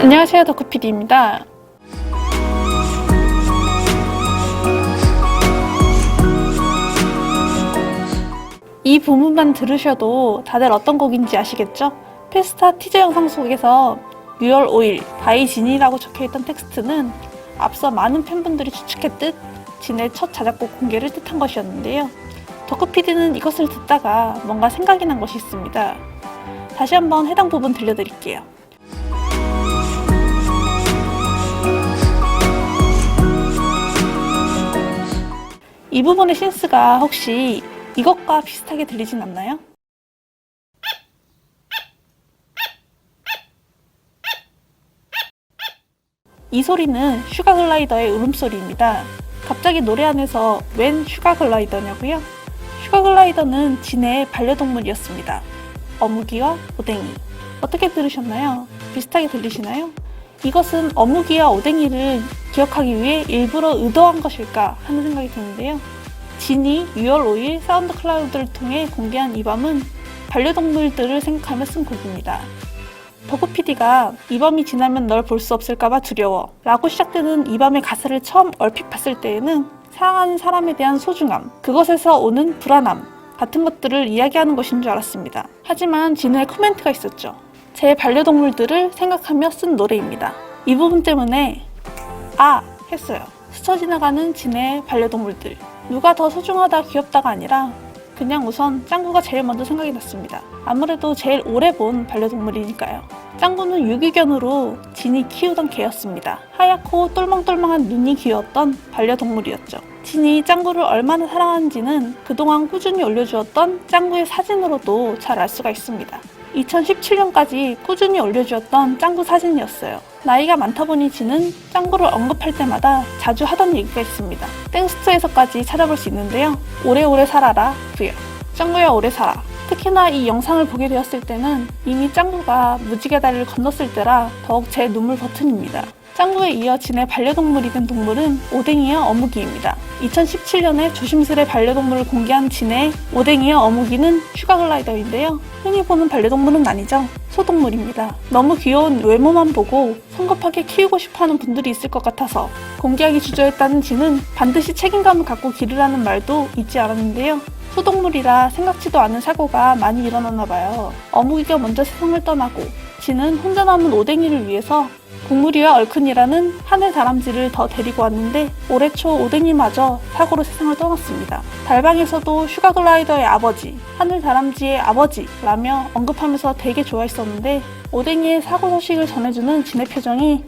안녕하세요 덕후PD입니다. 이 부분만 들으셔도 다들 어떤 곡인지 아시겠죠? 페스타 티저 영상 속에서 6월 5일 바이 진이라고 적혀있던 텍스트는 앞서 많은 팬분들이 추측했듯 진의 첫 자작곡 공개를 뜻한 것이었는데요. 덕후PD는 이것을 듣다가 뭔가 생각이 난 것이 있습니다. 다시 한번 해당 부분 들려드릴게요. 이 부분의 신스가 혹시 이것과 비슷하게 들리진 않나요? 이 소리는 슈가 글라이더의 울음소리입니다. 갑자기 노래 안에서 웬 슈가 글라이더냐고요? 슈가 글라이더는 진의 반려동물이었습니다. 어묵이와 오뎅이. 어떻게 들으셨나요? 비슷하게 들리시나요? 이것은 어묵이와 오뎅이를 기억하기 위해 일부러 의도한 것일까 하는 생각이 드는데요. 진이 6월 5일 사운드 클라우드를 통해 공개한 이 밤은 반려동물들을 생각하며 쓴 곡입니다. 버그 PD가 이 밤이 지나면 널 볼 수 없을까봐 두려워 라고 시작되는 이 밤의 가사를 처음 얼핏 봤을 때에는 사랑하는 사람에 대한 소중함, 그것에서 오는 불안함 같은 것들을 이야기하는 것인 줄 알았습니다. 하지만 진우의 코멘트가 있었죠. 제 반려동물들을 생각하며 쓴 노래입니다. 이 부분 때문에 아 했어요. 스쳐 지나가는 진의 반려동물들. 누가 더 소중하다 귀엽다가 아니라 그냥 우선 짱구가 제일 먼저 생각이 났습니다. 아무래도 제일 오래 본 반려동물이니까요. 짱구는 유기견으로 진이 키우던 개였습니다. 하얗고 똘망똘망한 눈이 귀여웠던 반려동물이었죠. 진이 짱구를 얼마나 사랑하는지는 그동안 꾸준히 올려주었던 짱구의 사진으로도 잘 알 수가 있습니다. 2017년까지 꾸준히 올려주었던 짱구 사진이었어요. 나이가 많다 보니 지는 짱구를 언급할 때마다 자주 하던 얘기가 있습니다. 땡스트에서까지 찾아볼 수 있는데요. 오래오래 살아라, 구요. 짱구야 오래 살아. 특히나 이 영상을 보게 되었을 때는 이미 짱구가 무지개 다리를 건넜을 때라 더욱 제 눈물 버튼입니다. 짱구에 이어 진의 반려동물이 된 동물은 오뎅이와 어묵이입니다. 2017년에 조심스레 반려동물을 공개한 진의 오뎅이와 어묵이는 슈가글라이더인데요. 흔히 보는 반려동물은 아니죠. 소동물입니다. 너무 귀여운 외모만 보고 성급하게 키우고 싶어하는 분들이 있을 것 같아서 공개하기 주저했다는 진은 반드시 책임감을 갖고 기르라는 말도 잊지 않았는데요. 소동물이라 생각지도 않은 사고가 많이 일어났나 봐요. 어묵이가 먼저 세상을 떠나고 진은 혼자 남은 오뎅이를 위해서 국물이와 얼큰이라는 하늘 다람쥐를 더 데리고 왔는데 올해 초 오뎅이마저 사고로 세상을 떠났습니다. 달방에서도 슈가글라이더의 아버지, 하늘 다람쥐의 아버지라며 언급하면서 되게 좋아했었는데 오뎅이의 사고 소식을 전해주는 진의 표정이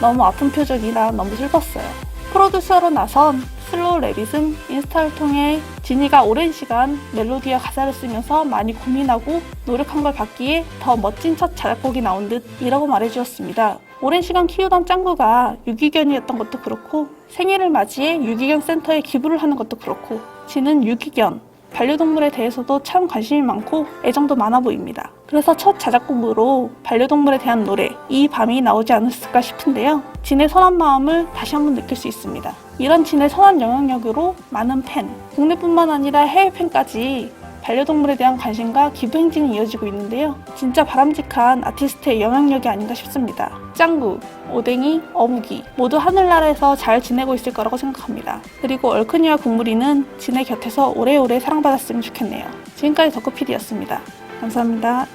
너무 아픈 표정이라 너무 슬펐어요. 프로듀서로 나선 슬로우 레빗은 인스타를 통해 지니가 오랜 시간 멜로디와 가사를 쓰면서 많이 고민하고 노력한 걸 받기에 더 멋진 첫 자작곡이 나온 듯 이라고 말해주었습니다. 오랜 시간 키우던 짱구가 유기견이었던 것도 그렇고 생일을 맞이해 유기견 센터에 기부를 하는 것도 그렇고 지는 유기견, 반려동물에 대해서도 참 관심이 많고 애정도 많아 보입니다. 그래서 첫 자작곡으로 반려동물에 대한 노래 이 밤이 나오지 않았을까 싶은데요. 진의 선한 마음을 다시 한번 느낄 수 있습니다. 이런 진의 선한 영향력으로 많은 팬, 국내뿐만 아니라 해외 팬까지 반려동물에 대한 관심과 기부 행진이 이어지고 있는데요. 진짜 바람직한 아티스트의 영향력이 아닌가 싶습니다. 짱구, 오뎅이, 어묵이 모두 하늘나라에서 잘 지내고 있을 거라고 생각합니다. 그리고 얼큰이와 국물이는 진의 곁에서 오래오래 사랑받았으면 좋겠네요. 지금까지 덕후PD였습니다. 감사합니다.